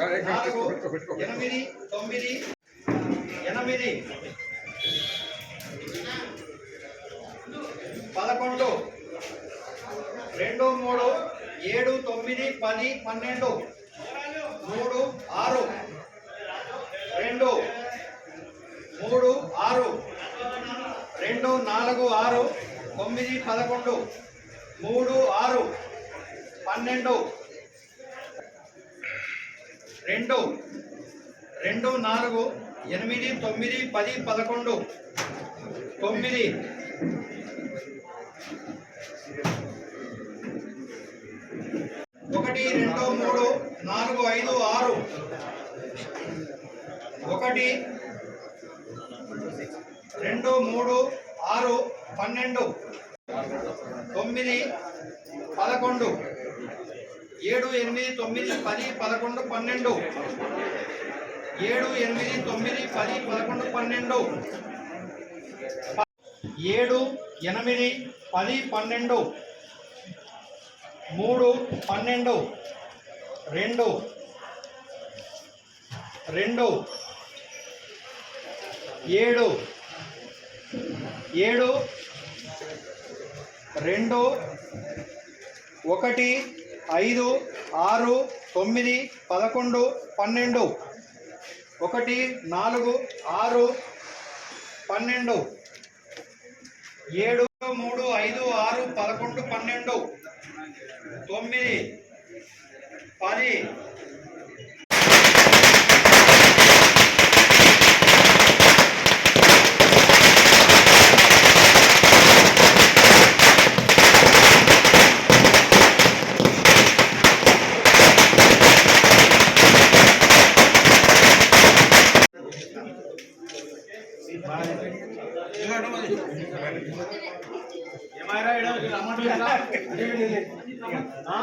ఎనిమిది తొమ్మిది ఎనిమిది పదకొండు రెండు మూడు ఏడు తొమ్మిది పది పన్నెండు మూడు ఆరు రెండు మూడు ఆరు రెండు నాలుగు ఆరు తొమ్మిది పదకొండు మూడు ఆరు పన్నెండు రెండు రెండు నాలుగు ఎనిమిది తొమ్మిది పది పదకొండు తొమ్మిది. ఒకటి రెండు మూడు నాలుగు ఐదు ఆరు. ఒకటి రెండు మూడు ఆరు పన్నెండు తొమ్మిది పదకొండు. ఏడు ఎనిమిది తొమ్మిది పది పదకొండు పన్నెండు. ఏడు ఎనిమిది తొమ్మిది పది పదకొండు పన్నెండు. ఏడు ఎనిమిది పది పన్నెండు. మూడు పన్నెండు. రెండు. రెండు. ఏడు. ఏడు. రెండు. ఒకటి. ఐదు ఆరు తొమ్మిది పదకొండు పన్నెండు. ఒకటి నాలుగు ఆరు పన్నెండు. ఏడు మూడు ఐదు ఆరు పదకొండు పన్నెండు. తొమ్మిది పది.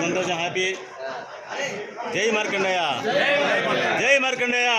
बंदो जय मार्कंडया। जय मार्कंडया।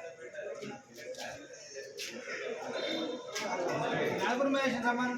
ఇన్ఫర్మేషన్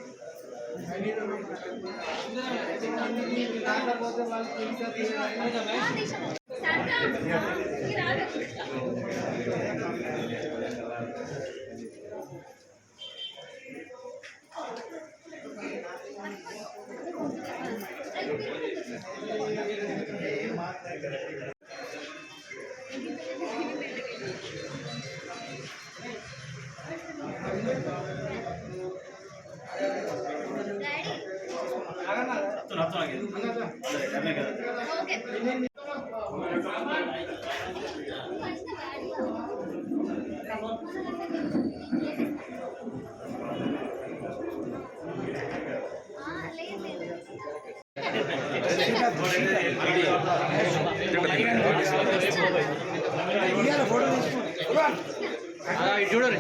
చూడండి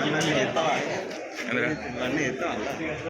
ఇవన్నీ ఎత్తా ఇవన్నీ ఎత్తా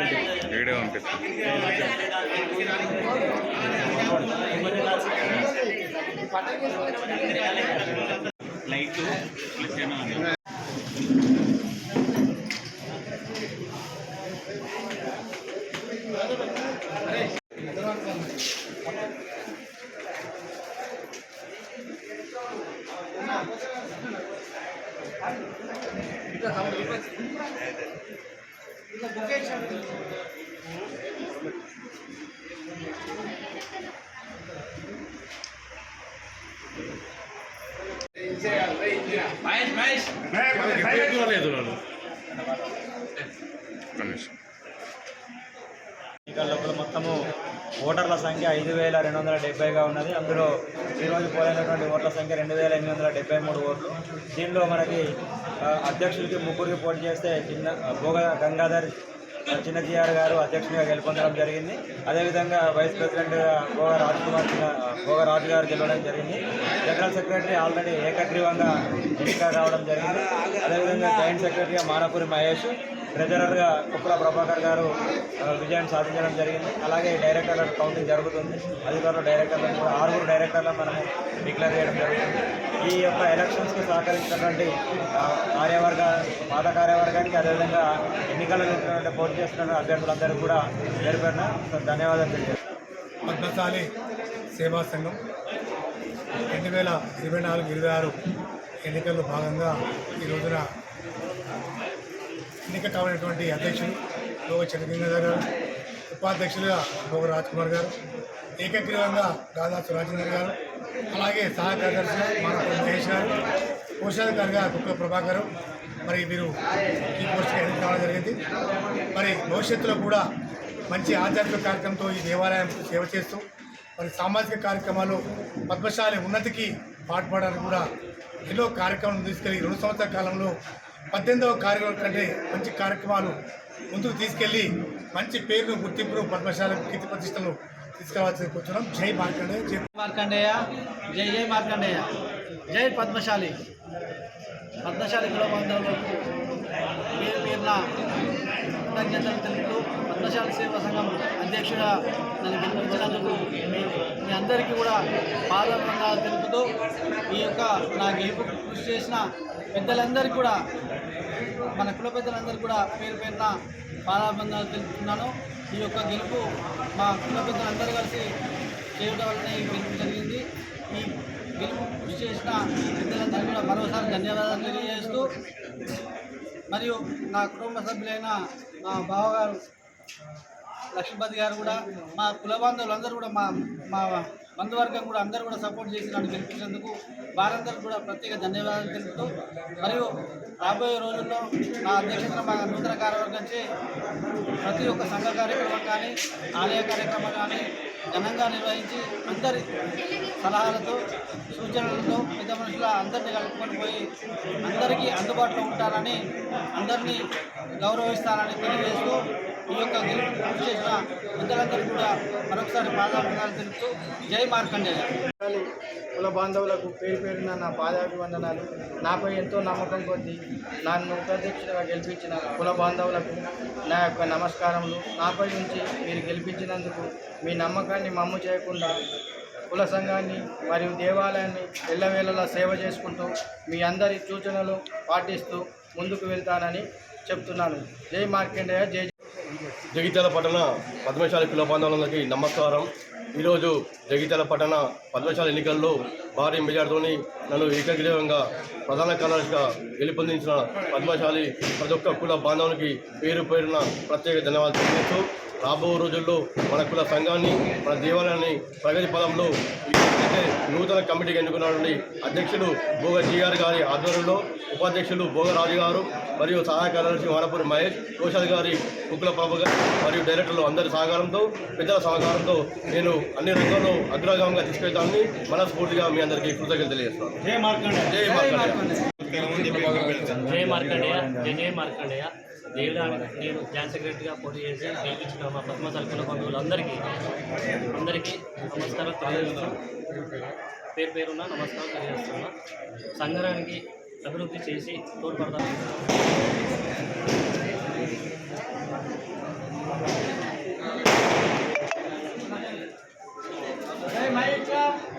వీడియో పంపిస్తాను ఒక్క లోపల మొత్తము ఓటర్ల సంఖ్య ఐదు వేల రెండు వందల డెబ్బైగా ఉన్నది. అందులో ఈరోజు పోలైనటువంటి ఓట్ల సంఖ్య రెండు వేల ఎనిమిది వందల డెబ్బై మూడు ఓట్లు. దీనిలో మనకి అధ్యక్షులకి ముగ్గురికి పోటీ చేస్తే చిన్న భోగ గంగాధర్ చిన్నజీఆర్ గారు అధ్యక్షునిగా గెలుపొందడం జరిగింది. అదేవిధంగా వైస్ ప్రెసిడెంట్గా భోగ రాజ్ కుమార్ భోగ రాజు గారు గెలవడం జరిగింది. జనరల్ సెక్రటరీ ఆల్రెడీ ఏకగ్రీవంగా ఎన్నిక కావడం జరిగింది. అదేవిధంగా జాయింట్ సెక్రటరీగా మానపురి మహేష్ ట్రెజరర్గా కుప్పల ప్రభాకర్ గారు విజయం సాధించడం జరిగింది. అలాగే డైరెక్టర్ల కౌంటింగ్ జరుగుతుంది. అధికారులు డైరెక్టర్లను కూడా ఆరుగురు డైరెక్టర్లను మనము డిక్లేర్ చేయడం జరుగుతుంది. ఈ యొక్క ఎలక్షన్స్కి సహకరించినటువంటి కార్యవర్గ పాత కార్యవర్గానికి అదేవిధంగా ఎన్నికలు ఉన్నటువంటి పోటీ చేస్తున్న అభ్యర్థులందరూ కూడా పేరు పేరున ధన్యవాదాలు తెలియజేస్తాను పద్మశాలి సేవా సంఘం రెండు వేల ఇరవై నాలుగు ఇరవై ఆరు ఎన్నికల్లో భాగంగా ఈ రోజున ఎన్నిక కావాలన్నటువంటి అధ్యక్షులు లోక చంద్రగంగాధర్ గారు ఉపాధ్యక్షులుగా లోక రాజ్ కుమార్ గారు ఏకగ్రీవంగా దాదాపు రాజేంద్ర గారు అలాగే సహాయ కార్యదర్శిగా మానవ మహేష్ గారు కోశాధికారిగా కుక్క ప్రభాకర్ మరి వీరు ఈ పోస్ట్కి ఎన్నిక కావడం జరిగింది. మరి భవిష్యత్తులో కూడా మంచి ఆధ్యాత్మిక కార్యక్రమంతో ఈ దేవాలయం సేవ చేస్తూ మరి సామాజిక కార్యక్రమాలు పద్మశాలి ఉన్నతికి పాటుపడడానికి కూడా ఎన్నో కార్యక్రమాలు తీసుకెళ్ళి రెండు సంవత్సరాల కాలంలో పద్దెనిమిదవ కార్యక్రమం కంటే మంచి కార్యక్రమాలు ముందుకు తీసుకెళ్ళి మంచి పేరును గుర్తింపును పద్మశాల కీర్తి ప్రతిష్టలు తీసుకురావాల్సి కూర్చున్నాం. జై మార్కండేయ జై మార్కండేయ జై జై మార్కండేయ. జై పద్మశాలి. పద్మశాలి కులబంధువులకు పేరు పేరున కృతజ్ఞతలు తెలుపుతూ పద్మశాల సేవా సంఘం అధ్యక్షుడా నన్ను గెలిపించినందుకు మీ అందరికీ కూడా పాదాభివందనాలు తెలుపుతూ ఈ యొక్క నా గెలుపు కృషి చేసిన పెద్దలందరికీ కూడా మన కుల పెద్దలందరూ కూడా పేరు పేరున పాదాభివందనాలు తెలుపుతున్నాను. ఈ యొక్క గెలుపు మా కుల పెద్దలందరూ కలిసి చేయడం వలన ఈ గెలుపు జరిగింది. ఈ గెలుపు కృషి చేసిన పెద్దలందరూ కూడా మరోసారి ధన్యవాదాలు తెలియజేస్తూ మరియు నా కుటుంబ సభ్యులైన మా బావగారు లక్ష్మీపతి గారు కూడా మా కుల బాంధవులందరూ కూడా మా మా బంధువర్గం కూడా అందరూ కూడా సపోర్ట్ చేసి నన్ను గెలిపించినందుకు వారందరికీ కూడా ప్రత్యేక ధన్యవాదాలు తెలుపుతూ మరియు రాబోయే రోజుల్లో నా అధ్యక్షతన మా నూతన కార్యవర్గంచి ప్రతి ఒక్క సంఘ కార్యక్రమం కానీ ఆలయ కార్యక్రమం కానీ ఘనంగా నిర్వహించి అందరి సలహాలతో సూచనలతో పెద్ద మనుషుల అందరినీ కలుపుకొని పోయి అందరికీ అందుబాటులో ఉంటారని అందరినీ గౌరవిస్తానని తెలియజేస్తూ ఈ యొక్క గెలుపు కృషి చేసిన పెద్దలందరికీ కూడా మరొకసారి పాదాభివందనాలు తెలుపుతూ జై మార్కండేయ. కుల బాంధవులకు పేరు పేరున నా పాదాభివందనాలు. నాపై ఎంతో నమ్మకం కొద్దీ నన్ను ఉపాధ్యక్షుడిగా గెలిపించిన కుల బాంధవులకు నా యొక్క నమస్కారములు. నాపై నుంచి మీరు గెలిపించినందుకు మీ నమ్మకాన్ని మమ్ము చేయకుండా కుల సంఘాన్ని మరియు దేవాలయాన్ని ఎల్లవేళలా సేవ చేసుకుంటూ మీ అందరి సూచనలు పాటిస్తూ ముందుకు వెళ్తానని చెప్తున్నాను. జై మార్కండేయ జై జగిత్యాల పట్టణ పద్మశాలి కుల నమస్కారం. ఈరోజు జగిత్యాల పట్టణ పద్మశాలి ఎన్నికల్లో భారీ మెజార్టీతోని నన్ను ఏకగ్రీవంగా ప్రధాన కార్యదర్శిగా గెలుపొందించిన పద్మశాలి ప్రతి ఒక్క కుల బాంధవునికి పేరు పేరున ప్రత్యేక ధన్యవాదాలు తెలియజేస్తూ రాబో రోజుల్లో మన కుల సంఘాన్ని మన దేవాలయాన్ని ప్రగతి పదంలో నూతన కమిటీకి ఎన్నుకున్నటువంటి అధ్యక్షులు భోగ జీఆర్ గారి ఆధ్వర్యంలో ఉపాధ్యక్షులు భోగరాజు గారు మరియు సహాయ కార్యదర్శి వానపూరి మహేష్ కోశాల్ గారి కుక్కుల బాబు గారు మరియు డైరెక్టర్లు అందరి సహకారంతో పెద్దల సహకారంతో నేను అన్ని రంగాల్లో అగ్రగామంగా తీసుకెళ్తానని మనస్ఫూర్తిగా మీ అందరికీ కృతజ్ఞతలు తెలియజేస్తున్నాను. జై మార్కండేయ జయ మార్కండేయ. జయ జయ మార్కండేయ. దేవుడు నేను జాయింట్ సెక్రటరీగా పోటీ చేసి గెలిపించిన మా పద్మ కుల బంధువులందరికీ అందరికీ నమస్కారం తెలియజేస్తున్నా పేరు పేరున్న నమస్కారం తెలియజేస్తున్నా సంఘానికి అభివృద్ధి చేసి తోడ్పడతాను.